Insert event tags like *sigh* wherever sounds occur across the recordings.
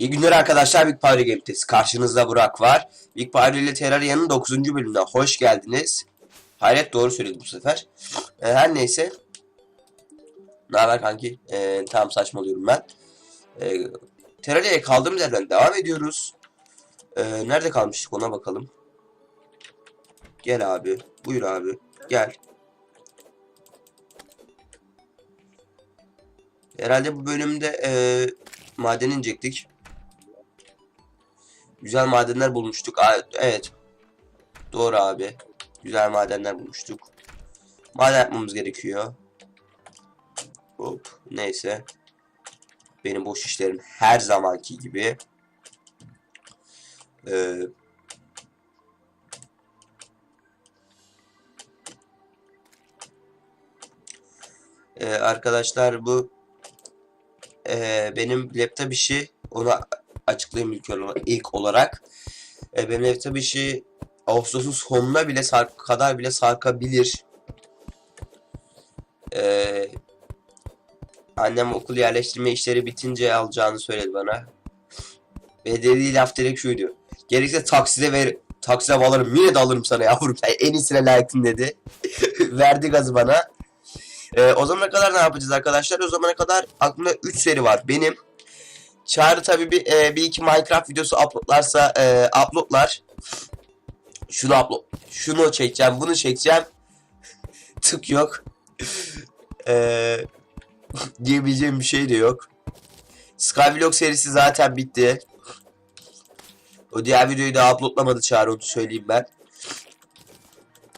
İyi günler arkadaşlar Big Power Game'deyiz. Karşınızda Burak var. Big Power ile Terraria'nın 9. bölümüne hoş geldiniz. Hayret doğru söyledim bu sefer. Ee, her neyse. Ne haber kanki? Ee, tamam saçmalıyorum ben. Ee, Terraria'ya kaldığımız yerden devam ediyoruz. Ee, nerede kalmıştık ona bakalım. Gel abi. Buyur abi. Gel. Herhalde bu bölümde e, maden inecektik. Güzel madenler bulmuştuk. Evet. Doğru abi. Güzel madenler bulmuştuk. Maden yapmamız gerekiyor. Hop. Neyse. Benim boş işlerim her zamanki gibi. Ee, Ee, arkadaşlar bu ee, benim laptop işi onu açıklayayım ilk ilk olarak. Ee, benim laptop işi Ağustos'un sonuna bile sark kadar bile sarkabilir. Ee, annem okul yerleştirme işleri bitince alacağını söyledi bana. Ve dediği laf direkt şuydu. Gerekirse takside ver takside alırım yine de alırım sana yavrum sen en iyisine layıksın dedi. *laughs* Verdi gazı bana. Ee, o zamana kadar ne yapacağız arkadaşlar? O zamana kadar aklımda 3 seri var. Benim Çağrı tabi bir, e, bir iki Minecraft videosu uploadlarsa e, uploadlar. Şunu upload. Şunu çekeceğim, bunu çekeceğim. *laughs* Tık yok. e, *laughs* diyebileceğim bir şey de yok. Skyblock serisi zaten bitti. O diğer videoyu da uploadlamadı Çağrı onu söyleyeyim ben.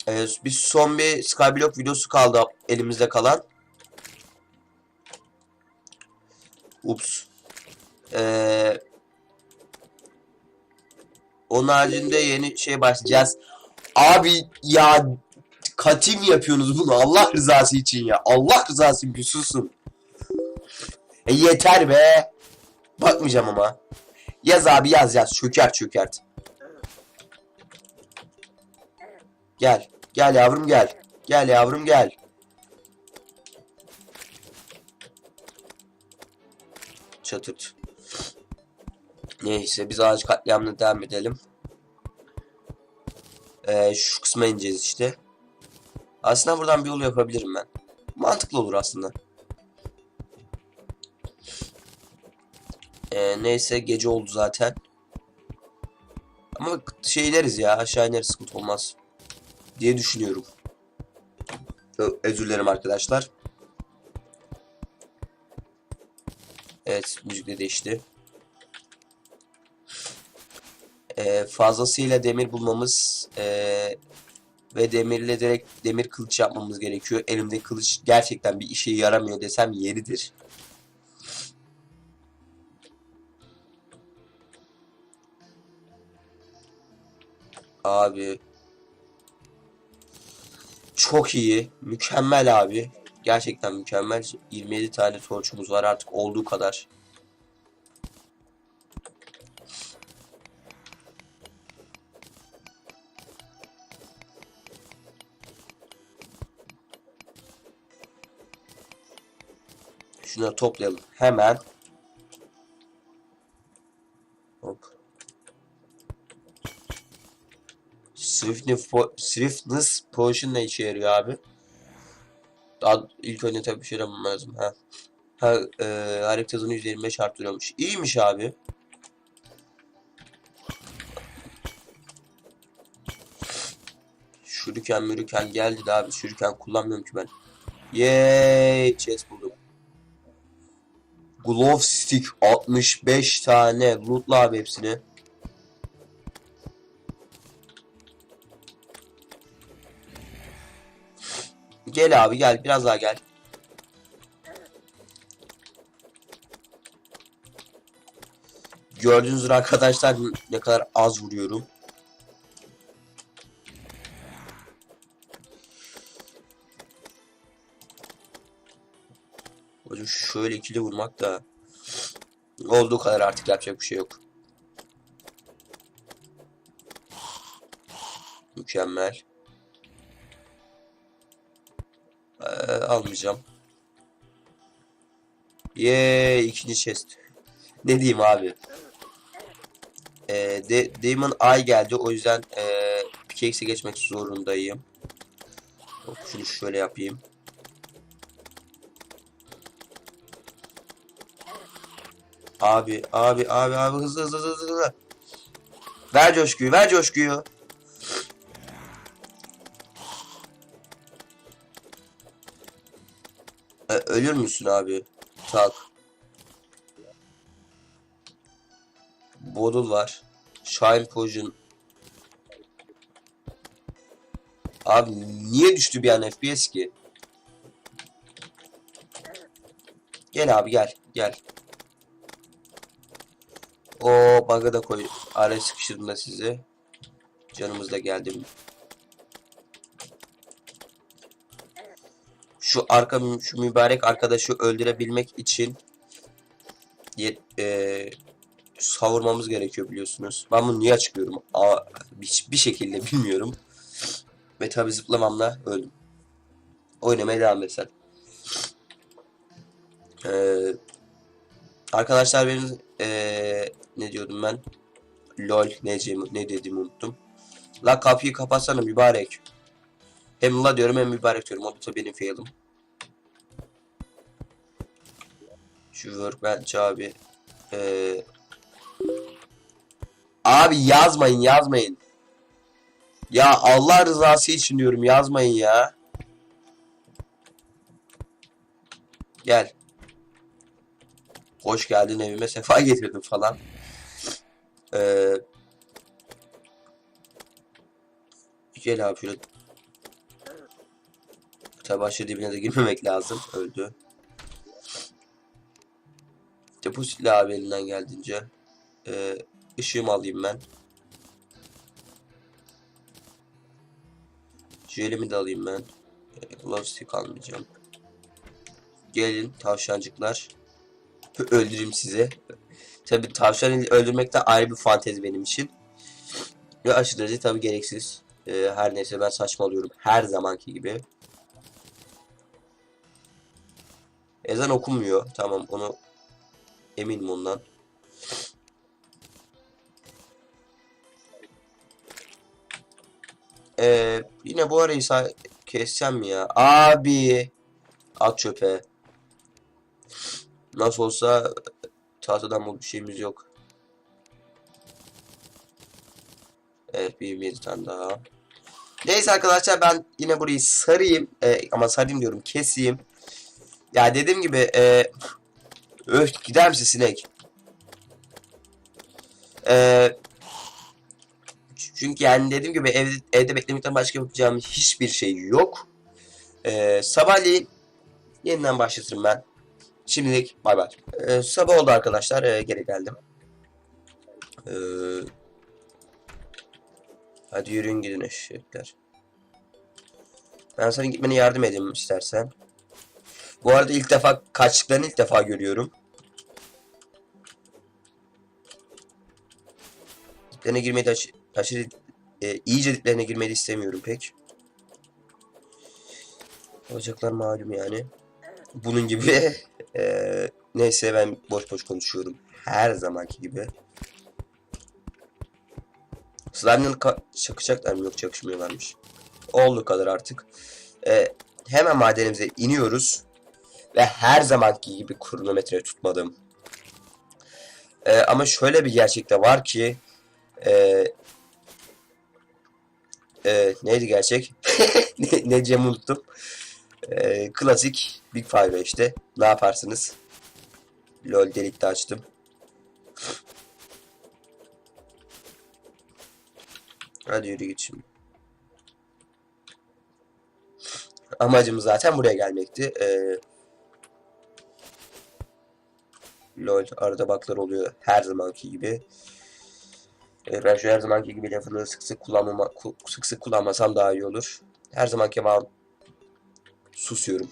Ee, bir son bir Skyblock videosu kaldı elimizde kalan. Ups. Ee, onun haricinde yeni şey başlayacağız. Abi ya katim yapıyorsunuz bunu Allah rızası için ya. Allah rızası için susun. E yeter be. Bakmayacağım ama. Yaz abi yaz yaz. Çökert çökert. Gel. Gel yavrum gel. Gel yavrum gel. Çatırt. Neyse biz ağaç katliamına devam edelim. Ee, şu kısma ineceğiz işte. Aslında buradan bir yol yapabilirim ben. Mantıklı olur aslında. Ee, neyse gece oldu zaten. Ama şey ineriz ya aşağı ineriz sıkıntı olmaz. Diye düşünüyorum. Özür dilerim arkadaşlar. Evet müzik de değişti. Ee, fazlasıyla demir bulmamız ee, ve demirle direkt demir kılıç yapmamız gerekiyor. Elimde kılıç gerçekten bir işe yaramıyor desem yeridir. Abi çok iyi. Mükemmel abi. Gerçekten mükemmel. 27 tane torçumuz var artık olduğu kadar. Şunları toplayalım. Hemen. Hop. Swiftness, po Swiftness Potion ne işe yarıyor abi? Daha ilk önce tabii bir şey lazım. Ha. Ha, e, hareket hızını %25 arttırıyormuş. İyiymiş abi. Şuriken mürüken geldi de abi. Şuriken kullanmıyorum ki ben. Yeee chest buldum. Glove stick 65 tane. Lootla abi hepsini. Gel abi gel biraz daha gel. Gördüğünüz üzere arkadaşlar ne kadar az vuruyorum. Hocam şöyle ikili vurmak da olduğu kadar artık yapacak bir şey yok. Mükemmel. Ee, almayacağım. Yeee ikinci chest. Ne diyeyim abi? e, de, Demon Eye geldi. O yüzden e, pickaxe'e geçmek zorundayım. Şunu şöyle yapayım. Abi, abi, abi, abi hızlı hızlı hızlı hızlı. Ver coşkuyu, ver coşkuyu. E, ölür müsün abi? Tak. Bodul var. Shine Potion. Abi niye düştü bir an FPS ki? Gel abi gel gel. O bug'ı da koy. Araya sıkıştırdım da sizi. Canımız da geldi. Şu arka şu mübarek arkadaşı öldürebilmek için yet, e, savurmamız gerekiyor biliyorsunuz. Ben bunu niye açıklıyorum? Aa, hiçbir şekilde *laughs* bilmiyorum. Ve tabi zıplamamla öldüm. Oynamaya devam etsen. Ee, arkadaşlar benim ee, ne diyordum ben? Lol ne, ne dediğimi unuttum. La kapıyı kapatsana mübarek. Hem la diyorum hem mübarek diyorum. O da benim failim. Şu workbench abi. Ee, abi yazmayın yazmayın. Ya Allah rızası için diyorum yazmayın ya. Gel. Hoş geldin evime sefa *laughs* getirdin falan. Ee, gel abi şöyle. Tabi dibine de girmemek lazım. Öldü. Depozitle abi elinden geldiğince. Ee, ışığımı alayım ben. Jelimi de alayım ben. Ee, Glow stick almayacağım. Gelin tavşancıklar. Öldüreyim sizi. Tabi tavşan öldürmek de ayrı bir fantezi benim için. Ve aşırı derece tabi gereksiz. Ee, her neyse ben saçmalıyorum. Her zamanki gibi. Ezan okunmuyor. Tamam onu eminim ondan. Ee, yine bu arayı mi ya? Abi. At çöpe. Nasıl olsa tahtadan bir şeyimiz yok. Evet bir 27 tane daha. Neyse arkadaşlar ben yine burayı sarayım. Ee, ama sarayım diyorum keseyim. Ya dediğim gibi e, öf gider misin sinek? Ee, çünkü yani dediğim gibi evde, evde beklemekten başka yapacağım hiçbir şey yok. Ee, sabahleyin yeniden başlatırım ben. Şimdilik bay bay. Ee, sabah oldu arkadaşlar. Ee, geri geldim. Ee, hadi yürüyün gidin eşekler. Ben sana gitmene yardım edeyim istersen. Bu arada ilk defa kaçtıklarını ilk defa görüyorum. Diplerine girmeyi de aş e, iyice diplerine girmeyi istemiyorum pek. Olacaklar malum yani. Bunun gibi *laughs* e, neyse ben boş boş konuşuyorum. Her zamanki gibi. Slime'ın çakacaklar mı? Yok çakışmıyorlarmış. Olduğu kadar artık. E, hemen madenimize iniyoruz. Ve her zamanki gibi kronometre tutmadım. E, ama şöyle bir gerçek de var ki e, e, neydi gerçek? *laughs* ne, ne Cem unuttum. E, klasik Big Five işte. Ne yaparsınız? LOL delikte açtım. Hadi yürü git şimdi. Amacımız zaten buraya gelmekti. Ee, LOL arada baklar oluyor her zamanki gibi. Ee, ben şu her zamanki gibi lafını sık sık kullanmama ku- sık sık kullanmasam daha iyi olur. Her zamanki susuyorum.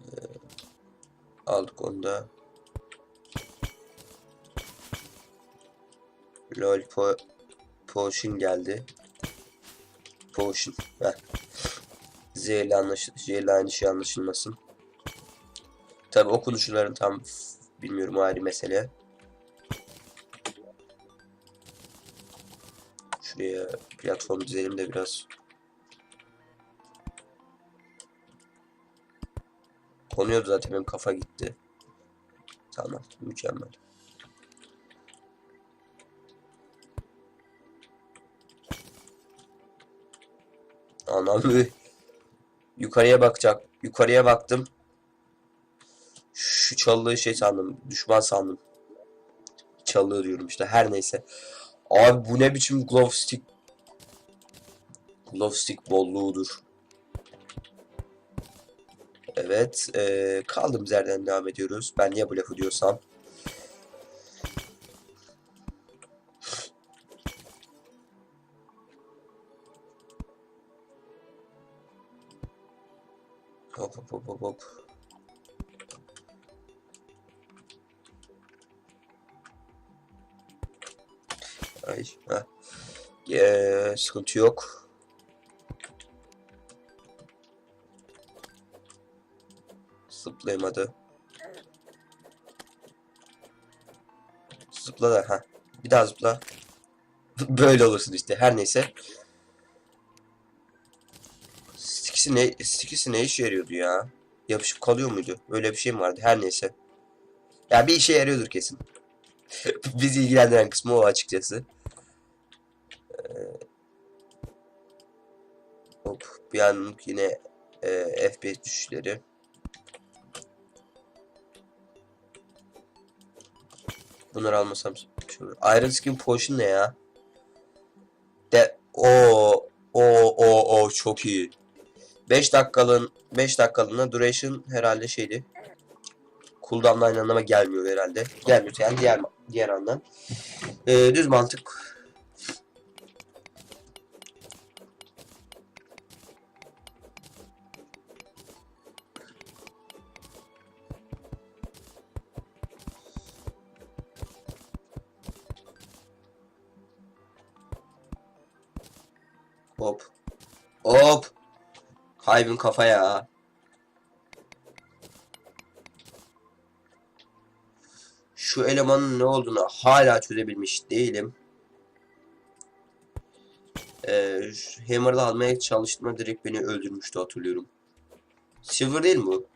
Ee, aldık onu da. Lol po potion geldi. Potion. Ver. Z ile, anlaş Z aynı şey anlaşılmasın. Tabi okunuşların tam bilmiyorum ayrı mesele. Şuraya platform dizelim de biraz Konuyordu zaten benim kafa gitti. Tamam mükemmel. Anam yukarıya bakacak. Yukarıya baktım. Şu çalılığı şey sandım. Düşman sandım. Çalığı diyorum işte her neyse. Abi bu ne biçim glove stick glove stick bolluğudur. Evet. eee kaldığımız yerden devam ediyoruz. Ben niye bu lafı diyorsam. Hop hop hop hop hop. Ay, ha. Eee, sıkıntı yok. Zıplayayım hadi. Zıpla da ha. Bir daha zıpla. *laughs* Böyle olursun işte. Her neyse. Stikisi ne, stikisi ne işe yarıyordu ya? Yapışıp kalıyor muydu? Öyle bir şey mi vardı? Her neyse. Ya bir işe yarıyordur kesin. *laughs* Bizi ilgilendiren kısmı o açıkçası. Ee, hop bir anlık yine e, FPS düşüşleri. Bunları almasam şöyle. Iron Skin Potion ne ya? De o o o o çok iyi. 5 dakikalığın 5 dakikalığına duration herhalde şeydi. Cooldown'la aynı anlama gelmiyor herhalde. Gelmiyor yani diğer diğer andan. Ee, düz mantık. Kaybın kafa ya. Şu elemanın ne olduğunu hala çözebilmiş değilim. Ee, Hammer'da almaya çalıştığımda direkt beni öldürmüştü hatırlıyorum. Silver değil mi bu?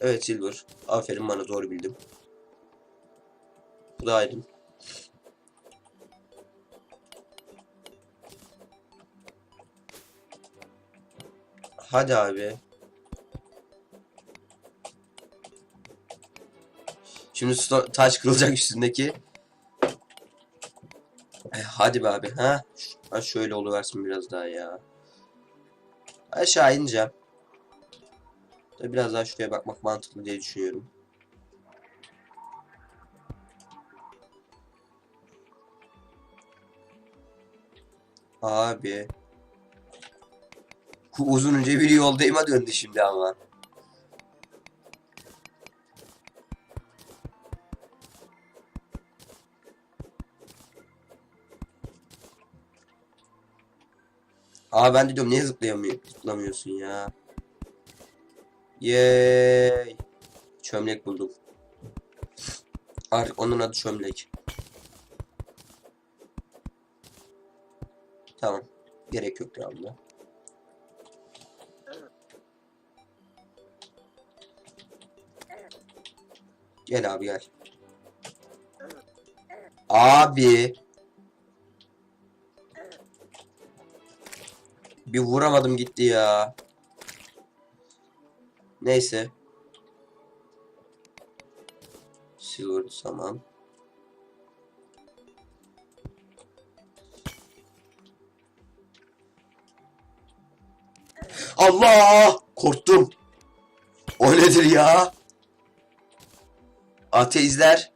Evet Silver. Aferin bana doğru bildim. Bu da aydın. Hadi abi. Şimdi taş kırılacak üstündeki. E, hadi be abi. Ha? Ha şöyle oluversin biraz daha ya. Aşağı ineceğim. Tabii biraz daha şuraya bakmak mantıklı diye düşünüyorum. Abi. Bu uzun önce bir yoldayıma döndü şimdi ama. Aa ben de diyorum niye zıplayamıyor, zıplamıyorsun ya. Yeee. Çömlek buldum. Artık onun adı çömlek. Tamam. Gerek yok devamlı. Gel abi gel. Abi. Bir vuramadım gitti ya. Neyse. Silver tamam. Allah! Korktum. O nedir ya? Ateizler.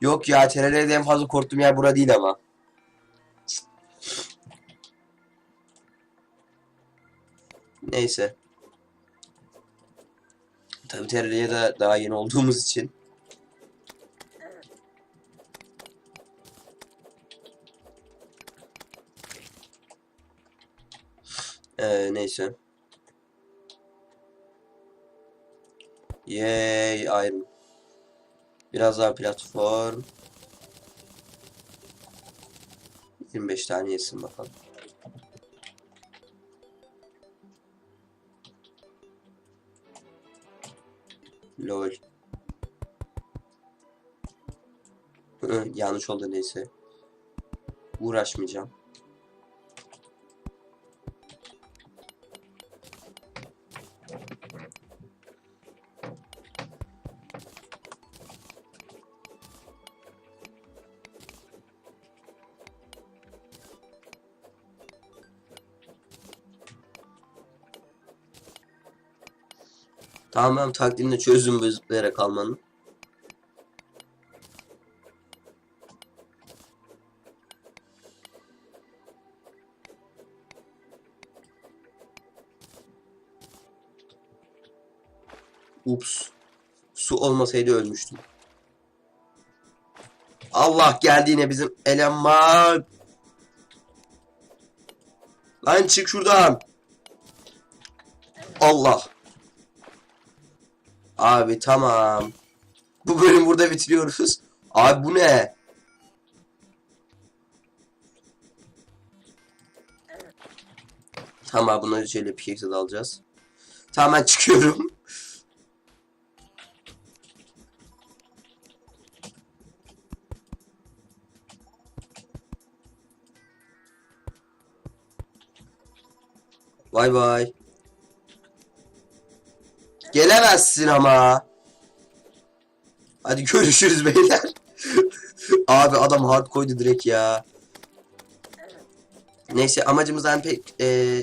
Yok ya TRL'de en fazla korktuğum yer bura değil ama. Neyse. Tabii TRL'ye de daha yeni olduğumuz için. Ee, neyse. Yay Iron. Biraz daha platform. 25 tane yesin bakalım. Lol. Yanlış oldu neyse. Uğraşmayacağım. Tamam taktiğini çözdüm bu zıplayarak almanın. Ups. Su olmasaydı ölmüştüm. Allah geldi yine bizim eleman. Lan çık şuradan. Allah. Abi tamam. Bu bölüm burada bitiriyoruz. Abi bu ne? Tamam bunları şöyle pickaxe alacağız. Tamam ben çıkıyorum. Bay bay. Gelemezsin ama. Hadi görüşürüz beyler. *laughs* Abi adam hard koydu direkt ya. Neyse amacımızdan pek e,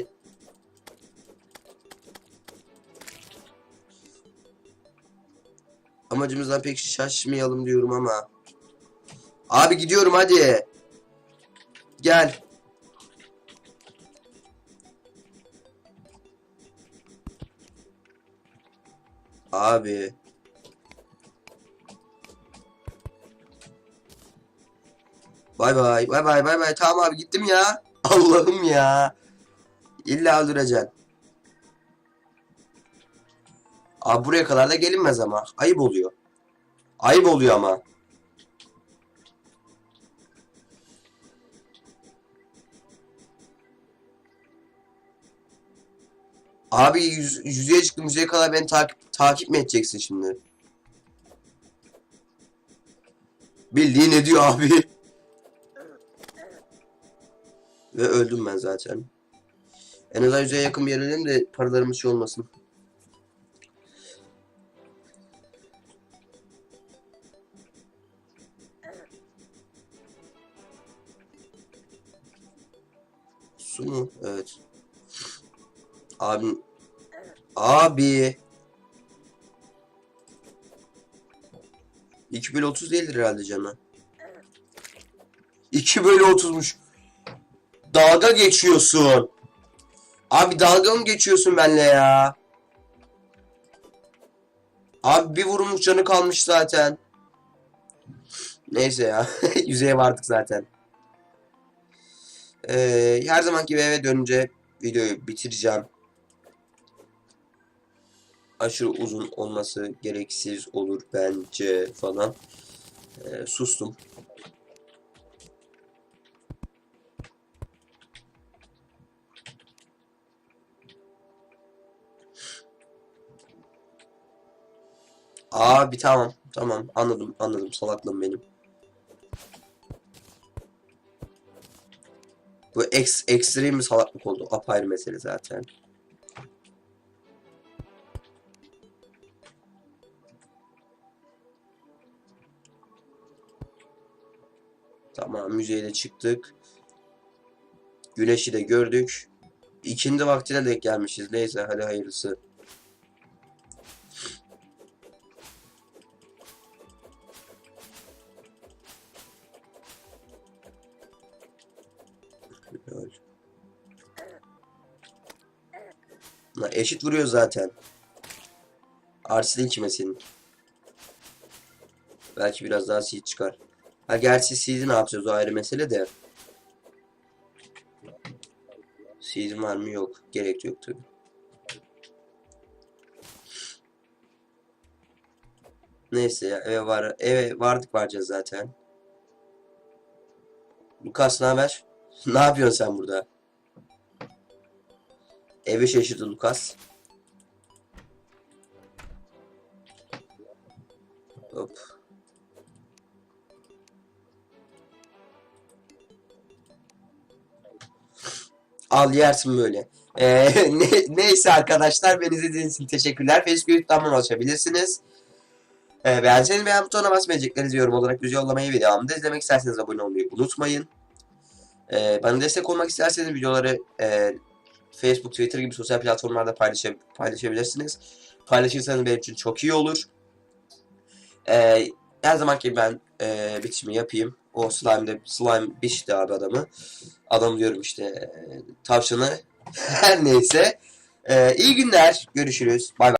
amacımızdan pek şaşmayalım diyorum ama. Abi gidiyorum hadi. Gel. Abi. Bay bay bay bay bay bay tamam abi gittim ya. *laughs* Allah'ım ya. İlla öldüreceksin. Abi buraya kadar da gelinmez ama. Ayıp oluyor. Ayıp oluyor ama. Abi yüz, yüzeye çıktım. Yüzeye kadar beni takip, takip mi edeceksin şimdi? Bildiğin ne diyor abi? Ve öldüm ben zaten. En azından yüzeye yakın bir inelim de paralarımız şey olmasın. Su mu? Evet. Abi. Abi. 2 bölü 30 değildir herhalde canı. 2 bölü 30'muş. Dalga geçiyorsun. Abi dalga mı geçiyorsun benimle ya? Abi bir vurulmuş canı kalmış zaten. Neyse ya. *laughs* Yüzeye vardık zaten. Ee, her zamanki eve dönünce videoyu bitireceğim. Aşırı uzun olması gereksiz olur bence falan. Ee, sustum. Abi tamam. Tamam anladım anladım salaklığım benim. Bu ex, ekstrem bir salaklık oldu. Apayrı mesele zaten. Tamam müzeye çıktık. Güneşi de gördük. İkindi vaktine denk gelmişiz. Neyse hadi hayırlısı. Lan eşit vuruyor zaten. Arsilin kime senin? Belki biraz daha seed çıkar. Ha gerçi seed'i ne yapacağız o ayrı mesele de. Seed'in var mı yok. Gerek yok tabi. Neyse ya eve var eve vardık varacağız zaten. Lukas ne haber? *laughs* Ne yapıyorsun sen burada? Evi şaşırdı Lukas. Hop. Al yersin böyle. Ee, *laughs* ne- neyse arkadaşlar beni izlediğiniz için teşekkürler. Facebook'tan bana ulaşabilirsiniz. Ee, beğenseniz beğen butonuna basmayacaklarınızı yorum olarak bizi yollamayı ve devamında izlemek isterseniz abone olmayı unutmayın. Ee, bana destek olmak isterseniz videoları e, Facebook, Twitter gibi sosyal platformlarda paylaşa- paylaşabilirsiniz. Paylaşırsanız benim için çok iyi olur. Ee, her zamanki ben e, bitişimi yapayım. O slime'de slime biçti abi adamı. Adam diyorum işte e, tavşanı. *laughs* Her neyse. Ee, iyi günler. Görüşürüz. Bay bay.